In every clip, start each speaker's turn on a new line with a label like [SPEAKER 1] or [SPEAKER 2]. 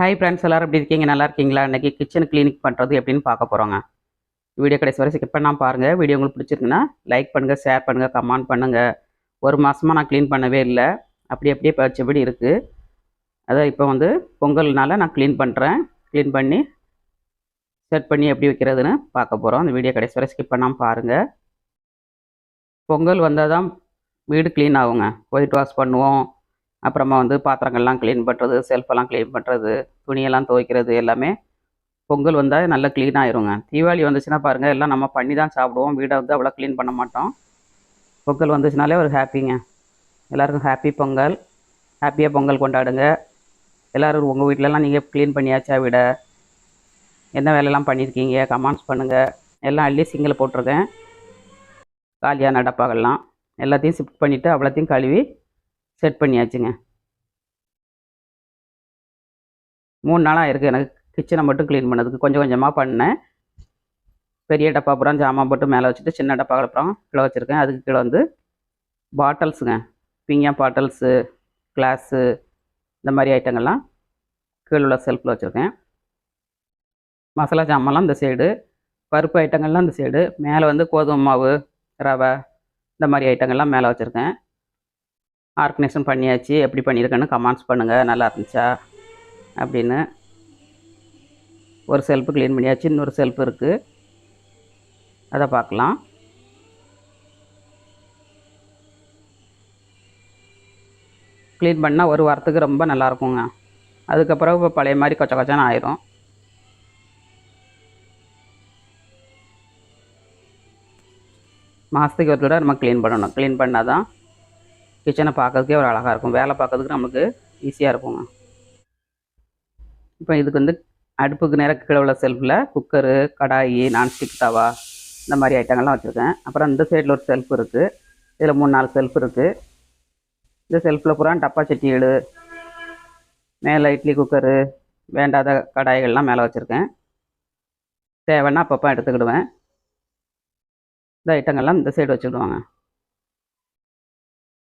[SPEAKER 1] hi friends எல்லோரும் எப்படி இருக்கீங்க நல்லா இருக்கீங்களா இன்றைக்கி கிச்சன் கிளினிக் பண்ணுறது எப்படின்னு பார்க்க போகிறோங்க வீடியோ கடைசி வரை ஸ்கிப் பண்ணால் பாருங்கள் வீடியோ உங்களுக்கு பிடிச்சிருக்குன்னா லைக் பண்ணுங்கள் ஷேர் பண்ணுங்கள் கமெண்ட் பண்ணுங்கள் ஒரு மாதமாக நான் க்ளீன் பண்ணவே இல்லை அப்படி அப்படியே பச்சபடி இருக்குது அதான் இப்போ வந்து பொங்கல்னால நான் க்ளீன் பண்ணுறேன் க்ளீன் பண்ணி செட் பண்ணி எப்படி வைக்கிறதுன்னு பார்க்க போகிறோம் அந்த வீடியோ கடைசி வரை ஸ்கிப் பண்ணாமல் பாருங்கள் பொங்கல் வந்தால் தான் வீடு க்ளீன் ஆகுங்க ஒயிட் வாஷ் பண்ணுவோம் அப்புறமா வந்து பாத்திரங்கள்லாம் க்ளீன் பண்ணுறது செல்ஃபெல்லாம் க்ளீன் பண்ணுறது துணியெல்லாம் துவைக்கிறது எல்லாமே பொங்கல் வந்தால் நல்லா க்ளீன் ஆயிருங்க தீபாவளி வந்துச்சுன்னா பாருங்கள் எல்லாம் நம்ம பண்ணி தான் சாப்பிடுவோம் வீடை வந்து அவ்வளோ க்ளீன் பண்ண மாட்டோம் பொங்கல் வந்துச்சுனாலே ஒரு ஹாப்பிங்க எல்லாருக்கும் ஹாப்பி பொங்கல் ஹாப்பியாக பொங்கல் கொண்டாடுங்க எல்லோரும் உங்கள் வீட்டிலலாம் நீங்கள் க்ளீன் பண்ணியாச்சா வீடை என்ன வேலையெல்லாம் பண்ணியிருக்கீங்க கமெண்ட்ஸ் பண்ணுங்கள் எல்லாம் அள்ளி சிங்கில் போட்டிருக்கேன் காலியான நடப்பாகலாம் எல்லாத்தையும் ஷிஃப்ட் பண்ணிவிட்டு அவ்வளோத்தையும் கழுவி செட் பண்ணியாச்சுங்க மூணு நாளாக இருக்குது எனக்கு கிச்சனை மட்டும் க்ளீன் பண்ணதுக்கு கொஞ்சம் கொஞ்சமாக பண்ணேன் பெரிய டப்பா அப்புறம் ஜாமான் போட்டு மேலே வச்சுட்டு சின்ன டப்பா அப்புறம் கீழே வச்சுருக்கேன் அதுக்கு கீழே வந்து பாட்டில்ஸுங்க பிங்கா பாட்டில்ஸு கிளாஸு இந்த மாதிரி ஐட்டங்கள்லாம் கீழே உள்ள செல்ஃபில் வச்சுருக்கேன் மசாலா ஜாமான்லாம் இந்த சைடு பருப்பு ஐட்டங்கள்லாம் இந்த சைடு மேலே வந்து கோதுமை மாவு ரவை இந்த மாதிரி ஐட்டங்கள்லாம் மேலே வச்சுருக்கேன் ஆர்கனைசேஷன் பண்ணியாச்சு எப்படி பண்ணியிருக்கேன்னு கமெண்ட்ஸ் பண்ணுங்கள் நல்லா இருந்துச்சா அப்படின்னு ஒரு செல்ஃபு க்ளீன் பண்ணியாச்சு இன்னொரு செல்ஃபு இருக்குது அதை பார்க்கலாம் க்ளீன் பண்ணால் ஒரு வாரத்துக்கு ரொம்ப நல்லாயிருக்குங்க அதுக்கப்புறம் இப்போ பழைய மாதிரி கொச்ச கொச்சான்னு ஆயிரும் மாதத்துக்கு ஒரு தடவை நம்ம க்ளீன் பண்ணணும் க்ளீன் பண்ணால் தான் கிச்சனை பார்க்கறதுக்கே ஒரு அழகாக இருக்கும் வேலை பார்க்கறதுக்கு நமக்கு ஈஸியாக இருக்குங்க இப்போ இதுக்கு வந்து அடுப்புக்கு நேரம் கீழே உள்ள செல்ஃபில் குக்கரு கடாயி நான்ஸ்டிக் தவா இந்த மாதிரி ஐட்டங்கள்லாம் வச்சுருக்கேன் அப்புறம் இந்த சைடில் ஒரு செல்ஃப் இருக்குது இதில் மூணு நாலு செல்ஃப் இருக்குது இந்த செல்ஃபில் பூரா டப்பா சட்டிகள் மேலே இட்லி குக்கரு வேண்டாத கடாய்கள்லாம் மேலே வச்சுருக்கேன் தேவைன்னா அப்பப்போ எடுத்துக்கிடுவேன் இந்த ஐட்டங்கள்லாம் இந்த சைடு வச்சுக்கிடுவாங்க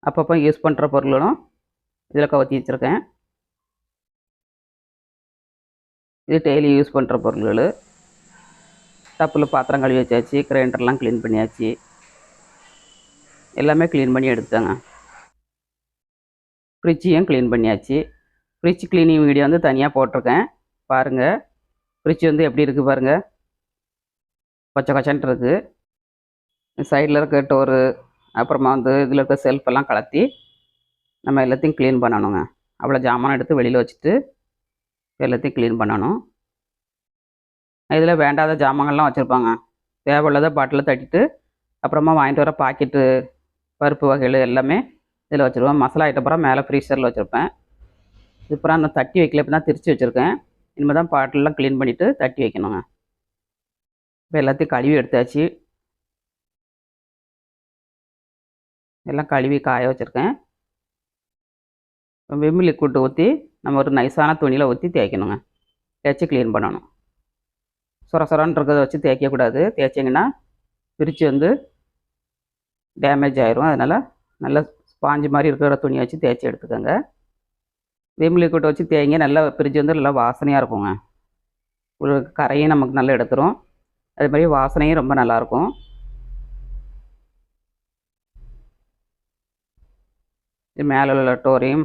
[SPEAKER 1] அப்பப்போ யூஸ் பண்ணுற பொருளும் இதில் கவர்த்தி வச்சுருக்கேன் இது டெய்லி யூஸ் பண்ணுற பொருள்கள் டப்பில் பாத்திரம் கழுவி வச்சாச்சு கிரைண்டர்லாம் க்ளீன் பண்ணியாச்சு எல்லாமே க்ளீன் பண்ணி எடுத்தாங்க ஃப்ரிட்ஜையும் க்ளீன் பண்ணியாச்சு ஃப்ரிட்ஜ் க்ளீனிங் வீடியோ வந்து தனியாக போட்டிருக்கேன் பாருங்கள் ஃப்ரிட்ஜ் வந்து எப்படி இருக்குது பாருங்கள் கொச்ச கொச்சன்ட்டு இருக்குது சைடில் இருக்க டோரு அப்புறமா வந்து இதில் இருக்க செல்ஃபெல்லாம் கலத்தி நம்ம எல்லாத்தையும் க்ளீன் பண்ணணுங்க அவ்வளோ ஜாமான் எடுத்து வெளியில் வச்சுட்டு எல்லாத்தையும் க்ளீன் பண்ணணும் இதில் வேண்டாத ஜாமான்கள்லாம் வச்சுருப்பாங்க தேவையில்லாத பாட்டில் தட்டிட்டு அப்புறமா வாங்கிட்டு வர பாக்கெட்டு பருப்பு வகைகள் எல்லாமே இதில் வச்சுருவேன் மசாலா ஐட்டப்புறம் மேலே ஃப்ரீசரில் வச்சுருப்பேன் அப்புறம் அந்த தட்டி வைக்கல இப்போ தான் திரிச்சு வச்சுருக்கேன் இனிமேல் தான் பாட்டிலெலாம் க்ளீன் பண்ணிவிட்டு தட்டி வைக்கணுங்க இப்போ எல்லாத்தையும் கழுவி எடுத்தாச்சு எல்லாம் கழுவி காய வச்சுருக்கேன் விம் லிக்விட் ஊற்றி நம்ம ஒரு நைஸான துணியில் ஊற்றி தேய்க்கணுங்க தேய்ச்சி க்ளீன் பண்ணணும் சொர சொரன்னு இருக்கிறத வச்சு தேய்க்கக்கூடாது தேய்ச்சிங்கன்னா பிரித்து வந்து டேமேஜ் ஆயிரும் அதனால் நல்ல ஸ்பாஞ்சு மாதிரி இருக்கிற துணியை வச்சு தேய்ச்சி எடுத்துக்கோங்க விம் லிக்விட் வச்சு தேய்ங்க நல்லா பிரிட்ஜ் வந்து நல்லா வாசனையாக இருக்குங்க ஒரு கரையும் நமக்கு நல்லா எடுத்துரும் அதே மாதிரி வாசனையும் ரொம்ப நல்லாயிருக்கும் இது மேலே உள்ள டோரையும்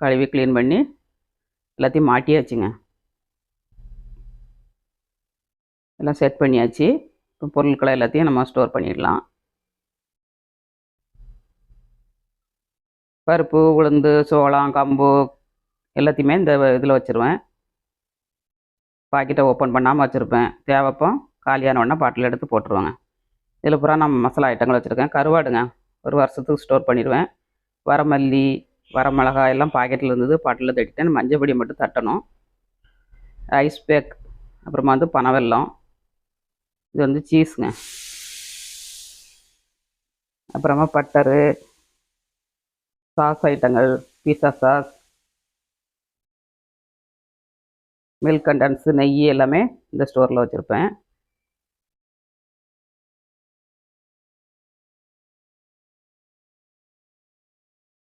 [SPEAKER 1] கழுவி க்ளீன் பண்ணி எல்லாத்தையும் மாட்டியாச்சுங்க எல்லாம் செட் பண்ணியாச்சு இப்போ பொருட்களை எல்லாத்தையும் நம்ம ஸ்டோர் பண்ணிடலாம் பருப்பு உளுந்து சோளம் கம்பு எல்லாத்தையுமே இந்த இதில் வச்சுருவேன் பாக்கெட்டை ஓப்பன் பண்ணாமல் வச்சுருப்பேன் தேவைப்போ காலியான உடனே பாட்டில் எடுத்து போட்டுருவாங்க இதில் பூரா நம்ம மசாலா ஐட்டங்கள் வச்சுருக்கேன் கருவாடுங்க ஒரு வருஷத்துக்கு ஸ்டோர் பண்ணிடுவேன் வரமல்லி வரமிளகா எல்லாம் பாக்கெட்டில் இருந்தது பாட்டில் தட்டிட்டேன் மஞ்சள் பொடி மட்டும் தட்டணும் ஐஸ் பேக் அப்புறமா வந்து பனவெல்லம் இது வந்து சீஸுங்க அப்புறமா பட்டரு சாஸ் ஐட்டங்கள் பீஸா சாஸ் மில்க் கண்டன்ஸு நெய் எல்லாமே இந்த ஸ்டோரில் வச்சுருப்பேன்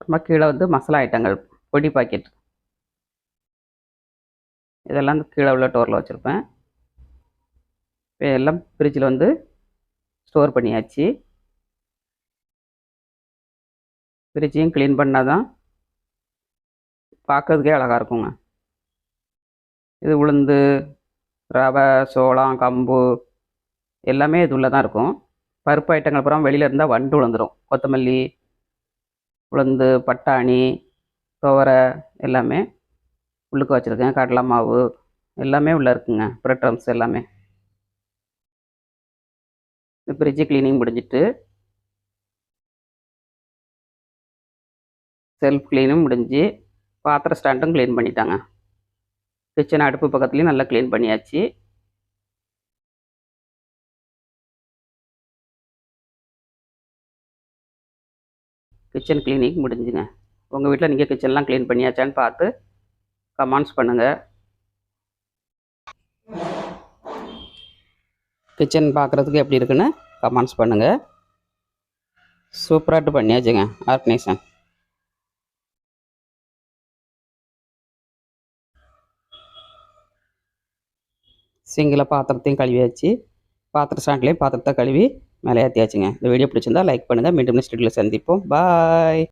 [SPEAKER 1] நம்ம கீழே வந்து மசாலா ஐட்டங்கள் பொடி பாக்கெட் இதெல்லாம் கீழே உள்ள டோரில் வச்சுருப்பேன் எல்லாம் ஃப்ரிட்ஜில் வந்து ஸ்டோர் பண்ணியாச்சு ஃப்ரிட்ஜையும் க்ளீன் பண்ணால் தான் பார்க்கறதுக்கே அழகாக இருக்குங்க இது உளுந்து ரவை சோளம் கம்பு எல்லாமே இது உள்ளே தான் இருக்கும் பருப்பு ஐட்டங்கள் அப்புறம் வெளியில் இருந்தால் வண்டு விழுந்துடும் கொத்தமல்லி உளுந்து பட்டாணி துவரை எல்லாமே உள்ளுக்கு வச்சுருக்கேன் கடலை மாவு எல்லாமே உள்ளே இருக்குங்க பிரெட் ட்ரம்ஸ் எல்லாமே ஃப்ரிட்ஜு க்ளீனிங் முடிஞ்சிட்டு செல்ஃப் க்ளீனும் முடிஞ்சு பாத்திரம் ஸ்டாண்டும் க்ளீன் பண்ணிட்டாங்க கிச்சன் அடுப்பு பக்கத்துலேயும் நல்லா க்ளீன் பண்ணியாச்சு கிச்சன் கிளீனிங் முடிஞ்சுங்க உங்கள் வீட்டில் நீங்கள் கிச்சன்லாம் க்ளீன் பண்ணியாச்சான்னு பார்த்து கமெண்ட்ஸ் பண்ணுங்கள் கிச்சன் பார்க்குறதுக்கு எப்படி இருக்குன்னு கமெண்ட்ஸ் பண்ணுங்கள் சூப்பராகிட்டு பண்ணியாச்சுங்க ஆர்கனைசன் சிங்கில் பாத்திரத்தையும் கழுவி வச்சு பாத்திர பாத்திரத்தை கழுவி மேலே ஏற்றியாச்சுங்க இந்த வீடியோ பிடிச்சிருந்தா லைக் பண்ணுங்கள் மீண்டும் நெக்ஸ்ட் வீடியோவில் சந்திப்போம் பாய்